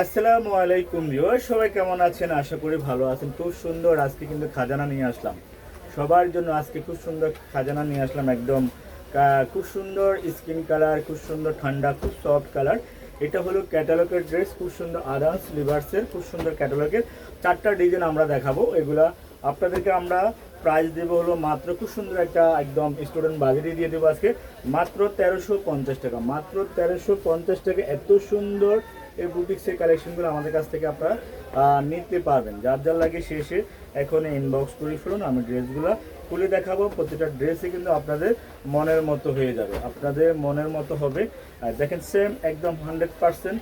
আসসালামু আলাইকুম ভিউয়ার সবাই কেমন আছেন? আশা করি ভালো আছেন। খুব সুন্দর আজকে কিন্তু খাজানা নিয়ে আসলাম। সবার জন্য আজকে খুব সুন্দর খাজানা নিয়ে আসলাম একদম খুব সুন্দর স্কিন কালার, খুব সুন্দর ঠান্ডা, খুব সফট কালার। এটা হলো ক্যাটালগের ড্রেস, খুব সুন্দর আদান্স লিভার্সের খুব সুন্দর ক্যাটালগের। চারটা ডিজাইন আমরা দেখাবো। এগুলা আপনাদেরকে আমরা প্রাইস দেবো হলো মাত্র, খুব সুন্দর একটা একদম স্টুডেন্ট বাজেটে দিয়ে দেবো আজকে। মাত্র তেরোশো পঞ্চাশ টাকা, মাত্র তেরোশো পঞ্চাশ টাকা। এত সুন্দর এই বুটিক্সের কালেকশনগুলো আমাদের কাছ থেকে আপনারা নিতে পারবেন। যার যার লাগে শেষে এখন ইনবক্স করে ফেলুন, আমি ড্রেসগুলো খুলে দেখাবো। প্রতিটা ড্রেসই কিন্তু আপনাদের মনের মতো হয়ে যাবে। আপনাদের মনের মতো হবে। দেখেন সেম একদম হান্ড্রেড পার্সেন্ট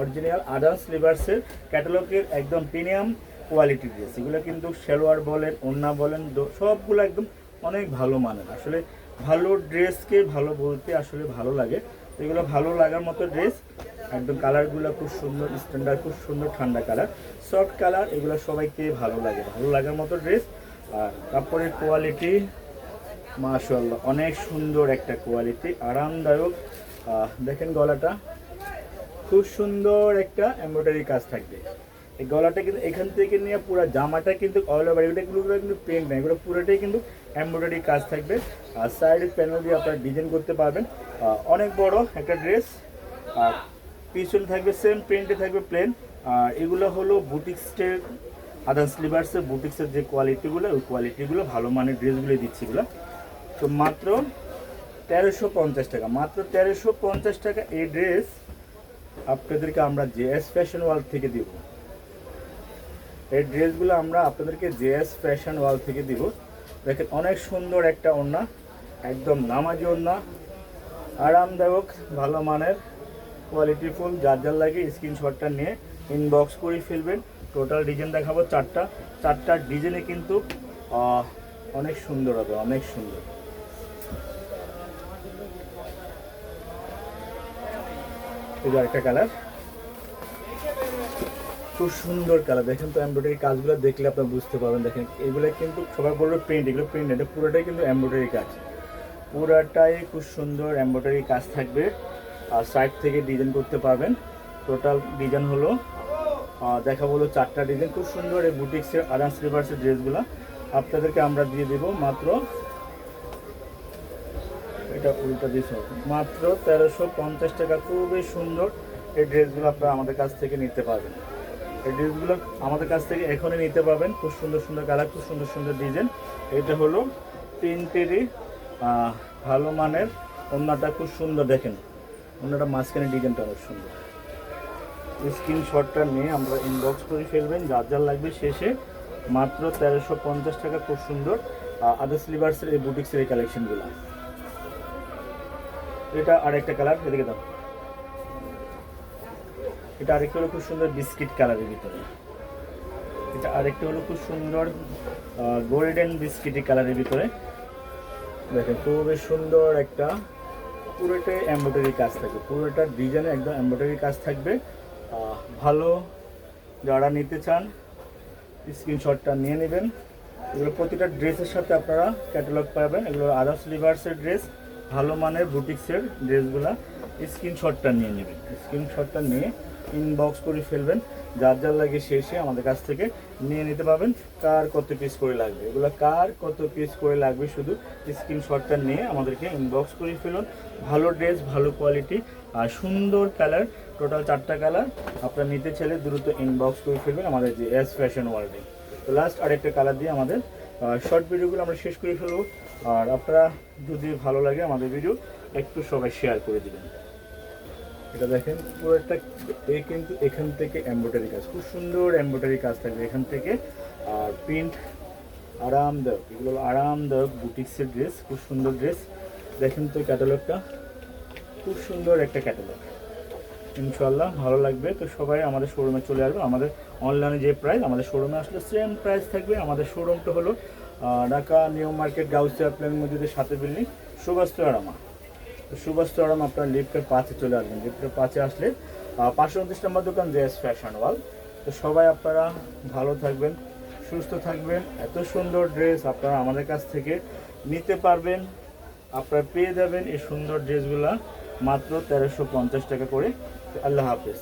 অরিজিনাল আডান্স লিভার্সের ক্যাটালগের একদম প্রিমিয়াম কোয়ালিটি ড্রেস এগুলো কিন্তু সেলোয়ার বলেন ওন্না বলেন সবগুলো একদম অনেক ভালো মানের। আসলে ভালো ড্রেসকে ভালো বলতে আসলে ভালো লাগে। এগুলো ভালো লাগার মতো ড্রেস, একদম কালারগুলো খুব সুন্দর স্ট্যান্ডার্ড খুব সুন্দর, ঠান্ডা কালার। সফট কালার, এগুলো সবাইকে ভালো লাগে। ভালো লাগার মতো ড্রেস। আর কাপড়ের কোয়ালিটি মাশাল্লাহ অনেক সুন্দর একটা কোয়ালিটি আরামদায়ক। দেখেন গলাটা। খুব সুন্দর একটা এমব্রয়ডারি কাজ থাকবে। এই গলাটা কিন্তু এখান থেকে নিয়ে পুরো জামাটা কিন্তু অল ওভার এগুলো কিন্তু প্রিন্ট নেই এগুলো পুরোটাই কিন্তু এমব্রয়ডারি কাজ থাকবে। আর সাইডের প্যানেল দিয়ে আপনারা ডিজাইন করতে পারবেন। অনেক বড় একটা ড্রেস আর পিছনে থাকবে সেম প্রিন্টে থাকবে প্লেন আর এগুলো হলো বুটিক্সের আদার স্লিভার্সের বুটিক্সের যে কোয়ালিটিগুলো ওই কোয়ালিটিগুলো ভালো মানের ড্রেসগুলো দিচ্ছি এগুলো। তো মাত্র তেরোশো পঞ্চাশ টাকা, মাত্র তেরোশো পঞ্চাশ টাকা এই ড্রেস আপনাদেরকে আমরা জেএস ফ্যাশন ওয়ার্ল্ড থেকে দিব। এই ড্রেসগুলো আমরা আপনাদেরকে জেএস ফ্যাশন ওয়াল থেকে দিব। দেখেন অনেক সুন্দর একটা ওড়না, একদম নামাজি ওড়না। আরামদায়ক, ভালো মানের কোয়ালিটি ফুল যার যার লাগে স্ক্রিনশটটা নিয়ে ইনবক্স করে ফেলবেন। টোটাল ডিজাইন দেখাবো চারটা। চারটা ডিজাইনে কিন্তু অনেক সুন্দর হবে, অনেক সুন্দর। যে একটা কালার খুব সুন্দর কালার। দেখেন তো এমব্রয়ডারি কাজগুলো দেখলে আপনারা বুঝতে পারবেন। দেখেন, এগুলো কিন্তু সবাই বলবে প্রিন্ট এগুলো প্রিন্ট এটা পুরোটাই কিন্তু এমব্রয়ডারি কাজ। পুরাটাই খুব সুন্দর এমব্রয়ডারি কাজ থাকবে। আর সাইড থেকে ডিজাইন করতে পারবেন। টোটাল ডিজাইন হলো দেখা বলো চারটা ডিজাইন খুব সুন্দর এই বুটিক্সের আরান্স রিভার্সের ড্রেসগুলো আপনাদেরকে আমরা দিয়ে দেব মাত্র, এটা উল্টা দিস মাত্র তেরোশো পঞ্চাশ টাকা। খুবই সুন্দর এই ড্রেসগুলো আপনারা আমাদের কাছ থেকে নিতে পারবেন। এই ড্রেসগুলো আমাদের কাছ থেকে এখনই নিতে পারবেন। খুব সুন্দর সুন্দর কালার, খুব সুন্দর সুন্দর ডিজাইন। এটা হলো প্রিন্টেরই ভালো মানের অন্যটা খুব সুন্দর দেখেন। অন্যটা মাঝখানে ডিজাইনটা অনেক সুন্দর। স্ক্রিনশটটা নিয়ে আমরা ইনবক্স করে ফেলবেন, যার যার লাগবে শেষে। মাত্র তেরোশো পঞ্চাশ টাকা, খুব সুন্দর। আদার্স লিভার্সের এই বুটিক্সের এই কালেকশনগুলো এটা আরেকটা কালার এদিকে দাও। এটা আরেকটা হলো খুব সুন্দর বিস্কিট কালারের ভিতরে। এটা আরেকটা হলো খুব সুন্দর গোল্ডেন বিস্কিটি কালারের ভিতরে। দেখেন, খুবই সুন্দর একটা পুরোটাই এমব্রয়ডারি কাজ থাকবে। পুরোটা ডিজাইনে একদম এমব্রয়ডারি কাজ থাকবে। ভালো যারা নিতে চান স্ক্রিনশটটা নিয়ে নেবেন। এগুলো প্রতিটা ড্রেসের সাথে আপনারা ক্যাটালগ পাবেন। এগুলো আদার্স লিভার্সের ড্রেস ভালো মানের বুটিক্সের ড্রেসগুলো স্ক্রিনশটটা নিয়ে নেবেন। স্ক্রিনশটটা নিয়ে ইনবক্স করে ফেলবেন। যার যার লাগে শেষে আমাদের কাছ থেকে নিয়ে নিতে পারবেন। কার কত পিস করে লাগবে? এগুলো কার কত পিস করে লাগবে? শুধু স্ক্রিনশটটা নিয়ে আমাদেরকে ইনবক্স করে ফেলুন। ভালো ড্রেস ভালো কোয়ালিটি আর সুন্দর কালার টোটাল চারটা কালার আপনারা নিতে চাইলে দ্রুত ইনবক্স করে ফেলবেন আমাদের যে এস ফ্যাশন ওয়ার্ল্ডে তো লাস্ট আরেকটা কালার দিয়ে আমাদের শর্ট ভিডিওগুলো আমরা শেষ করে ফেলব। আর আপনারা যদি ভালো লাগে আমাদের ভিডিও একটু সবাই শেয়ার করে দিবেন। এটা দেখেন, পুরো একটা এই কিন্তু এখান থেকে এমব্রয়ডারি কাজ। খুব সুন্দর এমব্রয়ডারি কাজ থাকবে এখান থেকে। আর প্রিন্ট আরামদায়ক, এগুলো আরামদায়ক বুটিক্সের ড্রেস খুব সুন্দর ড্রেস দেখেন তো ক্যাটালগটা খুব সুন্দর একটা ক্যাটালগ ইনশাল্লাহ ভালো লাগবে। তো সবাই আমাদের শোরুমে চলে আসবে। আমাদের অনলাইনে যে প্রাইস আমাদের শোরুমে আসলে সেম প্রাইস থাকবে। আমাদের শোরুমটা হলো ঢাকা নিউ মার্কেট, গাউসিয়া প্লেন মসজিদের সাথে বিল্ডিং সুভাষ আরামা তো সুভাষ চরম আপনার লিফটের পাঁচে চলে আসবেন। লিফটের পাঁচে আসলে পাঁচশো উনত্রিশ নম্বর দোকান জেএস ফ্যাশন ওয়াল তো সবাই আপনারা ভালো থাকবেন, সুস্থ থাকবেন। এত সুন্দর ড্রেস আপনারা আমাদের কাছ থেকে নিতে পারবেন, আপনারা পেয়ে যাবেন এই সুন্দর ড্রেসগুলা মাত্র তেরোশো পঞ্চাশ টাকা করে। আল্লাহ হাফেজ।